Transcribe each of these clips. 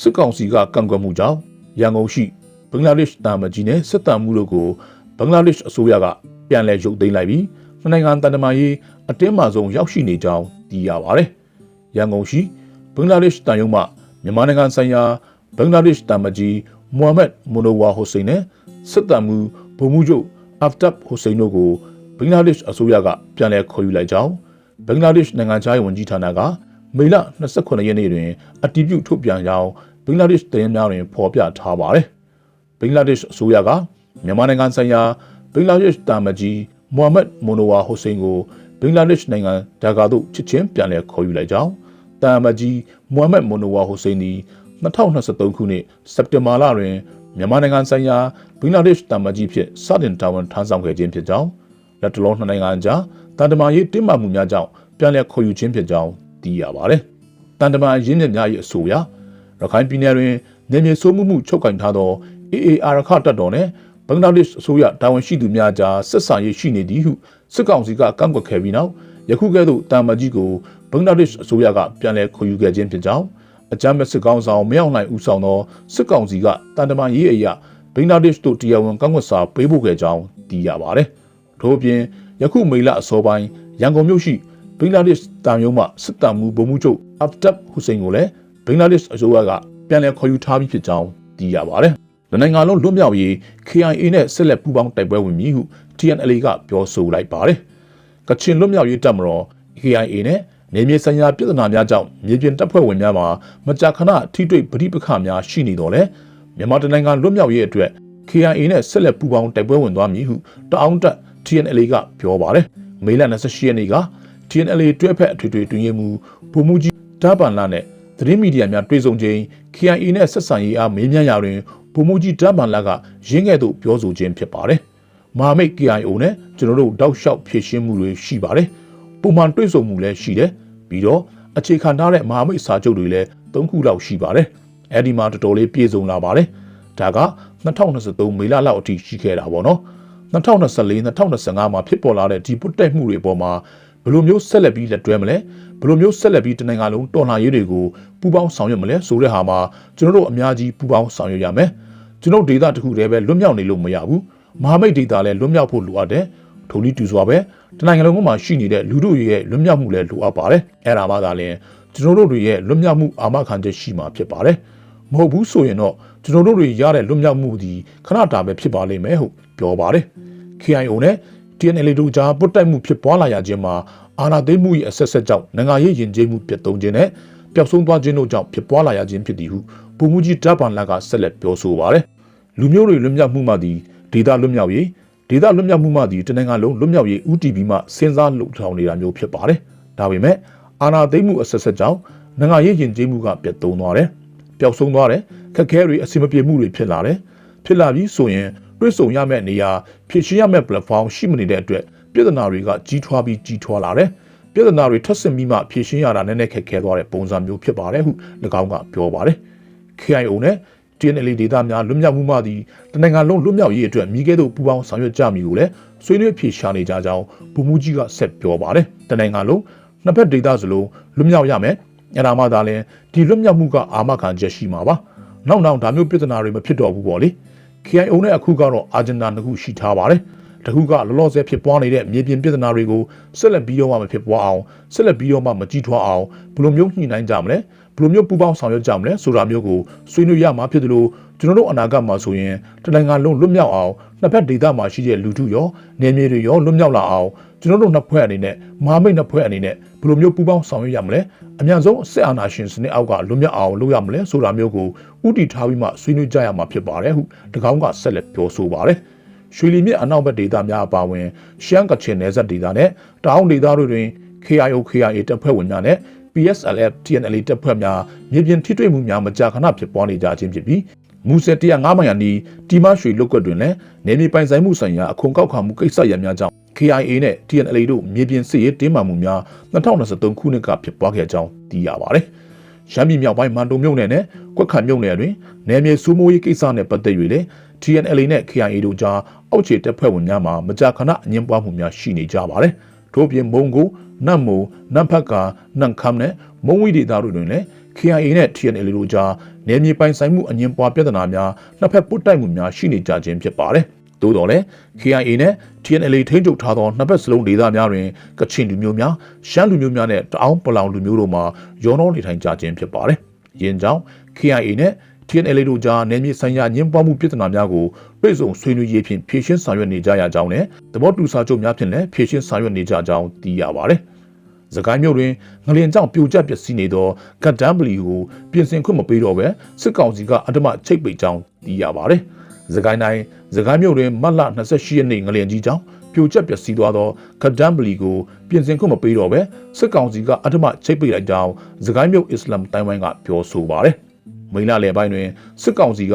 စစ်ကောင်စီကကန့်ကွက်မှုကြောင့်ရန်ကုန်ရှိဘင်္ဂလားဒေ့ရှ်တာမကြီးနဲ့စစ်တပ်မှုတို့ကိုဘင်္ဂလားဒေ့ရှ်အစိုးရကပြန်လည်ရုပ်သိမ်းလိုက်ပြီးနှစ်နိုင်ငံတန်တမာရေးအတင်းမာဆုံးရောက်ရှိနေကြောင်းသိရပါတယ်။ရန်ကုန်ရှိဘင်္ဂလားဒေ့ရှ်တန်ယုံမှမြန်မာနိုင်ငံဆိုင်ရာဘင်္ဂလားဒေ့ရှ်တာမကြီးမွမ်မက်မိုနိုဝါဟိုစိန်နဲ့စစ်တပ်မှုဗိုလ်မှူးချုပ်အာဖ်တပ်ဟိုစိန်တို့ကိုဘင်္ဂလားဒေ့ရှ်အစိုးရကပြန်လည်ခေါ်ယူလိုက်ကြောင်းဘင်္ဂလားဒေ့ရှ်နိုင်ငံသားရေးဝန်ကြီးဌာနက မေလ29ရက်နေ့တွင်အတည်ပြုထုတ်ပြန်ကြောင်းဘင်္ဂလားဒေ့ရှ်သတင်းများတွင်ဖော်ပြထားပါတယ်။ဘင်္ဂလားဒေ့ရှ်အစိုးရကမြန်မာနိုင်ငံဆိုင်ရာဘင်္ဂလားဒေ့ရှ်တာမကြီးမိုဟာမက်မိုနိုဝါဟိုစိန်ကိုဘင်္ဂလားဒေ့ရှ်နိုင်ငံဒါကာသို့ချစ်ချင်းပြန်လည်ခေါ်ယူလိုက်ကြောင်းတာမကြီးမိုဟာမက်မိုနိုဝါဟိုစိန်သည်2023ခုနှစ်စက်တင်ဘာလတွင်မြန်မာနိုင်ငံဆိုင်ရာဘင်္ဂလားဒေ့ရှ်တာမကြီးဖြစ်စတင်တာဝန်ထမ်းဆောင်ခဲ့ခြင်းဖြစ်ကြောင်းလက်တလုံးနှစ်နိုင်ငံကြားတန်တမာရေးတင်းမာမှုများကြောင့်ပြန်လည်ခေါ်ယူခြင်းဖြစ်ကြောင်း သိရပါတယ်။တန်တမာရင်းမြစ်များ၏အဆိုအရရခိုင်ပြည်နယ်တွင်နေမြေဆိုးမှုမှုချုပ်ကင်ထားသော AAR ခတပ်တော်နှင့်ဘင်္ဂလားဒေ့ရှ်အစိုးရတာဝန်ရှိသူများကြားဆက်ဆံရေးရှိနေသည်ဟုစစ်ကောင်စီကကန့်ကွက်ခဲ့ပြီးနောက်ယခုကဲ့သို့တာမကြီးကိုဘင်္ဂလားဒေ့ရှ်အစိုးရကပြန်လည်ခေါ်ယူခဲ့ခြင်းဖြစ်ကြောင်းအကြမ်းမဲ့စစ်ကောင်ဆောင်မရောက်နိုင်ဦးဆောင်သောစစ်ကောင်စီကတန်တမာရေးအရာဘင်္ဂလားဒေ့ရှ်တို့တရားဝင်ကန့်ကွက်စာပေးပို့ခဲ့ကြောင်းသိရပါတယ်။ထို့အပြင်ယခုမေလအစောပိုင်းရန်ကုန်မြို့ရှိဘ င်္ဂလားဒေ့ရှ်တာမျိုးမှစစ်တမ်းမှုဗိုလ်မှူးချုပ်အဖ်တပ်ဟူစိန်ကိုလည်းဘင်္ဂလားဒေ့ရှ်အစိုးရကပြန်လည်ခေါ်ယူထားပြီးဖြစ်ကြောင်းသိရပါတယ်။လူနိုင်ငံလုံးလွတ်မြောက်ရေး KIA နဲ့ဆက်လက်ပူးပေါင်းတိုက်ပွဲဝင်မည်ဟု TNLA ကပြောဆိုလိုက်ပါတယ်။ကချင်လွတ်မြောက်ရေးတပ်မတော် KIA နဲ့နေမြေဆိုင်ရာပြည်ထနာများကြောင့်မြေပြင်တပ်ဖွဲ့ဝင်များမှာမကြာခဏထိတွေ့ပဋိပက္ခများရှိနေတော့လေမြန်မာတိုင်းနိုင်ငံလွတ်မြောက်ရေးအတွက် KIA နဲ့ဆက်လက်ပူးပေါင်းတိုက်ပွဲဝင်သွားမည်ဟုတအောင်တက် TNLA ကပြောပါတယ်။မေလ28ရက်နေ့က TNLA တွဲဖက်အထွေထွေတွင်ရေးမှုဗိုလ်မှူးကြီးတာပန်လာနဲ့သတင်းမီဒီယာများတွေ့ဆုံခြင်း KIA နဲ့ဆက်ဆံရေးအားမေးမြန်းရာတွင်ဗိုလ်မှူးကြီးတာပန်လာကရင်းခဲ့သို့ပြောဆိုခြင်းဖြစ်ပါတယ်။မဟာမိတ် KIO နဲ့ကျွန်တော်တို့တောက်လျှောက်ဖြည့်ရှင်းမှုတွေရှိပါတယ်။ပုံမှန်တွေ့ဆုံမှုလည်းရှိတယ်။ပြီးတော့အခြေခံထားတဲ့မဟာမိတ်စာချုပ်တွေလည်း၃ခုလောက်ရှိပါတယ်။အဲဒီမှာတော်တော်လေးပြည့်စုံလာပါတယ်။ဒါက2023မေလလောက်အထိရှိခဲ့တာပေါ့နော်။2024 2025မှာဖြစ်ပေါ်လာတဲ့ဒီပုတ်တက်မှုတွေပေါ်မှာ ဘယ်လိုမျိုးဆက်လက်ပြီးလက်တွဲမလဲဘယ်လိုမျိုးဆက်လက်ပြီးတနိုင်ငံလုံးတော်လှန်ရေးတွေကိုပူးပေါင်းဆောင်ရွက်မလဲဆိုတဲ့ဟာမှာကျွန်တော်တို့အများကြီးပူးပေါင်းဆောင်ရွက်ရမယ်ကျွန်တော်ဒေတာတစ်ခုတည်းပဲလွတ်မြောက်နေလို့မရဘူးမဟာမိတ်ဒေတာလည်းလွတ်မြောက်ဖို့လိုအပ်တယ်ထိုနည်းတူစွာပဲတနိုင်ငံလုံးမှာရှိနေတဲ့လူတို့ရဲ့လွတ်မြောက်မှုလည်းလိုအပ်ပါတယ်အဲ့ဒါမှသာလျှင်ကျွန်တော်တို့တွေရဲ့လွတ်မြောက်မှုအာမခံချက်ရှိမှာဖြစ်ပါတယ်မဟုတ်ဘူးဆိုရင်တော့ကျွန်တော်တို့တွေရတဲ့လွတ်မြောက်မှုဒီခဏတာပဲဖြစ်ပါလိမ့်မယ်ဟုတ်ပြောပါတယ် KIO နဲ့ TNL တို့ကြားပုတ်တိုက်မှုဖြစ်ပွားလာရခြင်းမှာအာဏာသိမ်းမှု၏အဆက်ဆက်ကြောင့်နိုင်ငံရေးယဉ်ကျေးမှုပြတ်သုံးခြင်းနဲ့ပျောက်ဆုံးသွားခြင်းတို့ကြောင့်ဖြစ်ပွားလာရခြင်းဖြစ်သည်ဟုပုံမှုကြီးတပ်ပန်လက်ကဆက်လက်ပြောဆိုပါတယ်။လူမျိုးတွေလွတ်မြောက်မှုမှသည်ဒေသလွတ်မြောက်ရေးဒေသလွတ်မြောက်မှုမှသည်တနင်္ဂနွေလုံးလွတ်မြောက်ရေး UTB မှစဉ်းစားလှုပ်ဆောင်နေတာမျိုးဖြစ်ပါတယ်။ဒါပေမဲ့အာဏာသိမ်းမှုအဆက်ဆက်ကြောင့်နိုင်ငံရေးယဉ်ကျေးမှုကပြတ်သုံးသွားတယ်။ပျောက်ဆုံးသွားတယ်။ခက်ခဲတွေအဆင်မပြေမှုတွေဖြစ်လာတယ်။ဖြစ်လာပြီးဆိုရင် တွဲဆုံရမယ့်နေရာဖြည့်ရှင်းရမယ့် platform ရှိမနေတဲ့အတွက်ပြည်ထနာတွေကကြီးထွားပြီးကြီးထွားလာတယ်။ပြည်ထနာတွေထပ်ဆင့်ပြီးမှဖြည့်ရှင်းရတာနည်းနည်းခက်ခဲသွားတဲ့ပုံစံမျိုးဖြစ်ပါတယ်ဟု၎င်းကပြောပါတယ်။ KIO နဲ့ TNL ဒေတာများလွတ်မြောက်မှုမှသည်တနိုင်ငံလုံးလွတ်မြောက်ရေးအတွက်မိခဲ့သို့ပူးပေါင်းဆောင်ရွက်ကြမည်ကိုလည်းဆွေးနွေးဖြေရှာနေကြကြောင်းဗိုလ်မှူးကြီးကဆက်ပြောပါတယ်။တနိုင်ငံလုံးနှစ်ဖက်ဒေတာစလုံးလွတ်မြောက်ရမယ်။အဲ့ဒါမှသာလဲဒီလွတ်မြောက်မှုကအာမခံချက်ရှိမှာပါ။နောက်နောက်ဒါမျိုးပြည်ထနာတွေမဖြစ်တော့ဘူးပေါ့လေ။ KIO နဲ့အခုကတော့အာဂျင်နာနှစ်ခုရှိထားပါတယ်။တခုကလောလောဆယ်ဖြစ်ပွားနေတဲ့မြေပြင်ပြည်ထနာတွေကိုဆက်လက်ပြီးတော့မှမဖြစ်ပွားအောင်ဆက်လက်ပြီးတော့မှမကြီးထွားအောင်ဘယ်လိုမျိုးညှိနှိုင်းကြမလဲဘယ်လိုမျိုးပူးပေါင်းဆောင်ရွက်ကြမလဲဆိုတာမျိုးကိုဆွေးနွေးရမှာဖြစ်တယ်လို့ကျွန်တော်တို့အနာဂတ်မှာဆိုရင်တနိုင်ငံလုံးလွတ်မြောက်အောင်နှစ်ဖက်ဒေသမှာရှိတဲ့လူထုရောနေမြေတွေရောလွတ်မြောက်လာအောင် ကျွန်တော်တို့နှစ်ဖွဲ့အနေနဲ့မဟာမိတ်နှစ်ဖွဲ့အနေနဲ့ဘယ်လိုမျိုးပူးပေါင်းဆောင်ရွက်ရမလဲအများဆုံးစစ်အာဏာရှင်စနစ်အောက်ကလွတ်မြောက်အောင်လုပ်ရမလဲဆိုတာမျိုးကိုဥတီထားပြီးမှဆွေးနွေးကြရမှာဖြစ်ပါတယ်ဟုတကောင်းကဆက်လက်ပြောဆိုပါတယ်ရွှေလီမြစ်အနောက်ဘက်ဒေသများအပါအဝင်ရှမ်းကချင်နယ်စပ်ဒေသနဲ့တောင်ဒေသတို့တွင် KIO KIA တပ်ဖွဲ့ဝင်များနဲ့ PSLF TNLA တပ်ဖွဲ့များမြေပြင်ထိတွေ့မှုများမကြာခဏဖြစ်ပွားနေကြခြင်းဖြစ်ပြီးမူဆယ်105မိုင်ယာနီတီမရွှေလုတ်ကွက်တွင်လည်းနေမြေပိုင်ဆိုင်မှုဆိုင်ရာအခွန်ကောက်ခံမှုကိစ္စရပ်များကြောင့် KIA နဲ့ TNLA တို့မြေပြင်စစ်ရေးတင်းမာမှုများ2023ခုနှစ်ကဖြစ်ပွားခဲ့ကြောင်းသိရပါတယ်။ရှမ်းပြည်မြောက်ပိုင်းမန်တုံမြို့နယ်နဲ့ကွက်ခတ်မြို့နယ်တွင်နယ်မြေစိုးမိုးရေးကိစ္စနဲ့ပတ်သက်၍လည်း TNLA နဲ့ KIA တို့ကြားအောက်ခြေတပ်ဖွဲ့ဝင်များမှမကြာခဏအငင်းပွားမှုများရှိနေကြပါတယ်။ထို့ပြင်မုံကိုနတ်မိုနတ်ဖက်ကနန့်ခမ်နဲ့မုံဝီဒေသတို့တွင်လည်း KIA နဲ့ TNL တို့ကြားနယ်မြေပိုင်ဆိုင်မှုအငြင်းပွားပြဿနာများနှစ်ဖက်ပုတ်တိုက်မှုများရှိနေကြခြင်းဖြစ်ပါတယ်။ သို့တော်လည်း KIA နဲ့ TNL ထိန်းချုပ်ထားသောနှစ်ဖက်စလုံးဒေသများတွင်ကချင်လူမျိုးများရှမ်းလူမျိုးများနဲ့တအောင်းပလောင်လူမျိုးတို့မှရောနှောနေထိုင်ကြခြင်းဖြစ်ပါတယ်။ယင်းကြောင့် KIA နဲ့ TNL တို့ကြားနယ်မြေဆိုင်ရာညှဉ်းပန်းမှုပြဿနာများကိုပြည်စုံဆွေးနွေးရေးဖြင့်ဖြေရှင်းဆောင်ရွက်နေကြရကြောင်းနဲ့သဘောတူစာချုပ်များဖြင့်လည်းဖြေရှင်းဆောင်ရွက်နေကြကြောင်းသိရပါတယ်။စကိုင်းမြို့တွင်ငလျင်ကြောင့်ပြိုကျပျက်စီးနေသောကတ်တမ်ဘလီကိုပြင်ဆင်ခွင့်မပေးတော့ဘဲစစ်ကောင်စီကအဓမ္မချိတ်ပိတ်ကြောင်းသိရပါတယ်။ စကိုင်းတိုင်းစကိုင်းမြို့တွင်မတ်လ28ရက်နေ့ငလျင်ကြီးကြောင့်ပြိုကျပျက်စီးသွားသောကတ်တမ်ဘလီကိုပြင်ဆင်ခွင့်မပေးတော့ဘဲစစ်ကောင်စီကအဓမ္မချိတ်ပိတ်လိုက်ကြောင်းစကိုင်းမြို့အစ္စလာမ်တိုင်းဝိုင်းကပြောဆိုပါတယ်။မိလလယ်ပိုင်းတွင်စစ်ကောင်စီက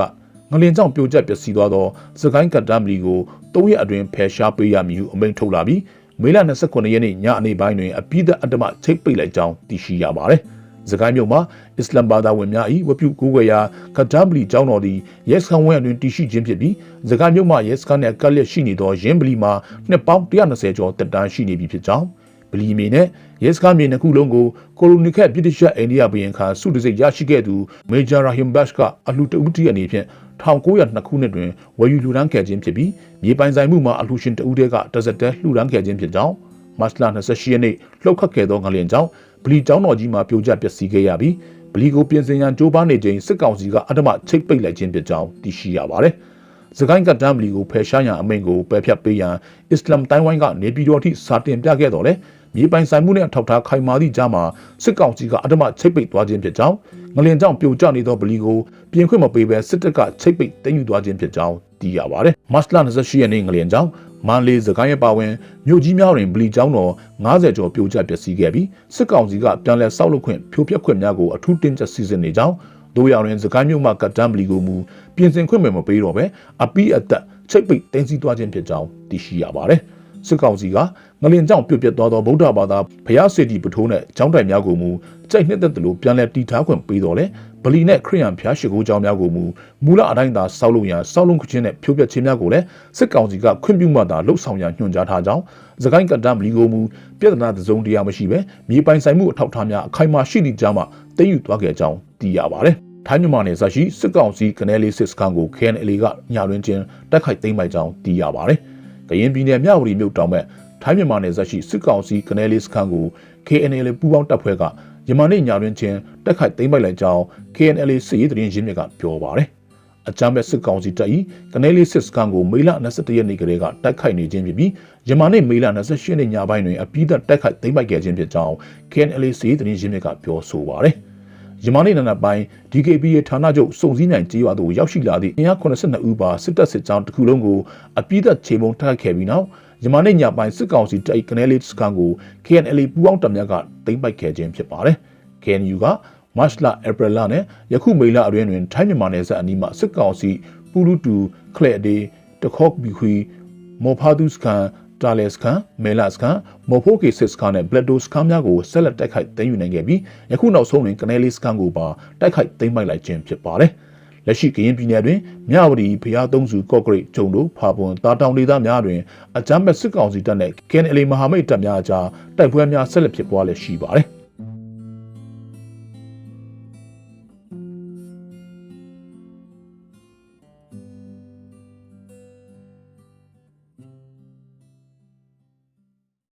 ငလင်ကြောင့်ပြိုကျပျက်စီးသွားသောစကိုင်းကတ်တမ်ဘလီကို၃ရက်အတွင်းဖယ်ရှားပေးရမည်ဟုအမိန့်ထုတ်လာပြီးမေလ29ရက်နေ့ညအနေပိုင်းတွင်အပိသက်အတ္တမချိတ်ပိတ်လိုက်ကြောင်းသိရှိရပါတယ်။ စကိုင်းမြို့မှာအစ္စလမ်ဘာသာဝင်များ၏ဝပြုကိုးကွယ်ရာကတ်တမ်ဘလီကျောင်းတော်သည်ရဲစခန်းဝင်းအတွင်တည်ရှိခြင်းဖြစ်ပြီးစကိုင်းမြို့မှာရဲစခန်းနှင့်ကပ်လျက်ရှိနေသောရင်းဘလီမှာနှစ်ပေါင်း120ကျော်တက်တန်းရှိနေပြီဖြစ်ကြောင်းဗလီမီနဲ့ရဲစခန်းမြေနှစ်ခုလုံးကိုကိုလိုနီခက်ပြည်တရှက်အိန္ဒိယဘုရင်ခါစုတစိတ်ရရှိခဲ့သူမေဂျာရာဟင်ဘတ်ကအလှူတဦးတီအနေဖြင့်1902ခုနှစ်တွင်ဝယ်ယူလူဒန်းခဲ့ခြင်းဖြစ်ပြီးမြေပိုင်ဆိုင်မှုမှာအလှူရှင်တဦးတည်းကတစက်တဲလှူဒန်းခဲ့ခြင်းဖြစ်ကြောင်းမတ်လ28ရက်နေ့လှုပ်ခတ်ခဲ့သောငလျင်ကြောင့် ဗလီကျောင်းတော်ကြီးမှာပြိုကျပျက်စီးခဲ့ရပြီးဗလီကိုပြင်ဆင်ရန်ကြိုးပမ်းနေချိန်စစ်ကောင်စီကအဓမ္မချိတ်ပိတ်လိုက်ခြင်းဖြစ်ကြောင်းသိရှိရပါတယ်။စကိုင်းကတမ်ဘလီကိုဖယ်ရှားရန်အမိန့်ကိုပယ်ဖျက်ပေးရန်အစ္စလမ်တိုင်းဝိုင်းကနေပြည်တော်ထိစာတင်ပြခဲ့တော်လဲမြေပိုင်ဆိုင်မှုနဲ့ထောက်ထားခိုင်မာသည့်ကြားမှာစစ်ကောင်စီကအဓမ္မချိတ်ပိတ်သွားခြင်းဖြစ်ကြောင်းငလင်ကြောင့်ပြိုကျနေသောဗလီကိုပြင်ခွင့်မပေးဘဲစစ်တပ်ကချိတ်ပိတ်တင်ယူသွားခြင်းဖြစ်ကြောင်းသိရပါတယ်။မတ်လ28ရက်နေ့ငလင်ကြောင့် မန်လေးစကိုင်းရဲ့ပါဝင်မြို့ကြီးများတွင်ဗလီကျောင်းတော်90ကျော်ပြိုကျပျက်စီးခဲ့ပြီးစစ်ကောင်စီကပြန်လည်ဆောက်လုပ်ခွင့်ဖြိုဖျက်ခွင့်များကိုအထူးတင်းကျပ်စီစဉ်နေကြောင်းတို့ရောင်တွင်စကိုင်းမြို့မှကတ်တမ်ဗလီကိုမူပြင်ဆင်ခွင့်မပေးတော့ဘဲအပီးအသက်ချိတ်ပိတ်တင်စီသွားခြင်းဖြစ်ကြောင်းသိရှိရပါတယ်။ စစ်ကောင်စီကငလင်ကြောင့်ပြုတ်ပြတ်သွားသောဗုဒ္ဓဘာသာဘုရားစေတီပထိုးနဲ့ကျောင်းတိုင်များကိုမူကြိုက်နှစ်သက်သလိုပြန်လည်တည်ထားခွင့်ပေးတော်လဲဗလီနဲ့ခရိယန်ဘုရားရှိခိုးကျောင်းများကိုမူမူလအတိုင်းသာဆောက်လုပ်ရန်ဆောက်လုပ်ခြင်းနဲ့ဖြိုးပြတ်ခြင်းများကိုလည်းစစ်ကောင်စီကခွင့်ပြုမှသာလှုပ်ဆောင်ရန်ညွှန်ကြားထားကြောင်းသခိုင်းကတ္တဗလီကိုမူပြဿနာသုံးတရားမရှိဘဲမြေပိုင်ဆိုင်မှုအထောက်အထားများအခိုင်အမာရှိသည့်ကြောင်းမှသိမ်းယူသွားခဲ့ကြောင်းသိရပါတယ်ထိုင်းမြန်မာနယ်စပ်ရှိစစ်ကောင်စီကနေလေးစစ်စခန်းကို KNL ကညာတွင်ချင်းတိုက်ခိုက်သိမ်းပိုက်ကြောင်းသိရပါတယ်။ ကရင်ပြည်နယ်မြဝတီမြို့တောင်ဘက်ထိုင်းမြန်မာနယ်စပ်ရှိစစ်ကောင်စီကနေလေးစခန်းကို KNL ပူးပေါင်းတပ်ဖွဲ့ကယမနေ့ညာတွင်ချင်းတိုက်ခိုက်သိမ်းပိုက်လိုက်ကြောင်း KNL စစ်ရေးသတင်းရင်းမြစ်ကပြောပါတယ်။အကြမ်းဖက်စစ်ကောင်စီတပ်၏ကနေလေးစစ်စခန်းကိုမေလ21ရက်နေ့ကလေးကတိုက်ခိုက်နေခြင်းဖြစ်ပြီးယမနေ့မေလ28ရက်နေ့ညပိုင်းတွင်အပိသက်တိုက်ခိုက်သိမ်းပိုက်ခဲ့ခြင်းဖြစ်ကြောင်း KNL စစ်ရေးသတင်းရင်းမြစ်ကပြောဆိုပါတယ်။ ယမနေ့နံနက်ပိုင်း DKB ရဲ့ဌာနချုပ်စုံစည်းနိုင်ကြေးရွာသို့ရောက်ရှိလာသည့်အင်အား82ဦးပါစစ်တပ်စစ်ကြောင်းတစ်ခုလုံးကိုအပိသက်ချိန်ပုံတိုက်ခိုက်ခဲ့ပြီးနောက်ယမနေ့ညပိုင်းစစ်ကောင်စီတိုက်ကနေလေးစခန်းကို KNL ပူးပေါင်းတပ်များကသိမ်းပိုက်ခဲ့ခြင်းဖြစ်ပါတယ်။ KNU ကမတ်လဧပြီလနဲ့ယခုမေလအတွင်းတွင်ထိုင်းမြန်မာနယ်စပ်အနီးမှစစ်ကောင်စီပူလူတူခလက်ဒေတခေါဘီခွီမော်ဖာဒုစကန် တာလက်စကန်မဲလာစကန်မော်ဖိုကေစစ်စကန်နဲ့ဘလက်ဒိုစကန်များကိုဆက်လက်တိုက်ခိုက်သိမ်းယူနိုင်ခဲ့ပြီးယခုနောက်ဆုံးတွင်ကနေလေးစကန်ကိုပါတိုက်ခိုက်သိမ်းပိုက်လိုက်ခြင်းဖြစ်ပါတယ်။လက်ရှိကရင်ပြည်နယ်တွင်မြဝတီဖျားသုံးစုကော့ဂရိတ်ဂျုံတို့ဖာပွန်တာတောင်ဒေသများတွင်အကြမ်းဖက်စစ်ကောင်စီတပ်နှင့် KNL မဟာမိတ်တပ်များအကြားတိုက်ပွဲများဆက်လက်ဖြစ်ပွားလျက်ရှိပါတယ်။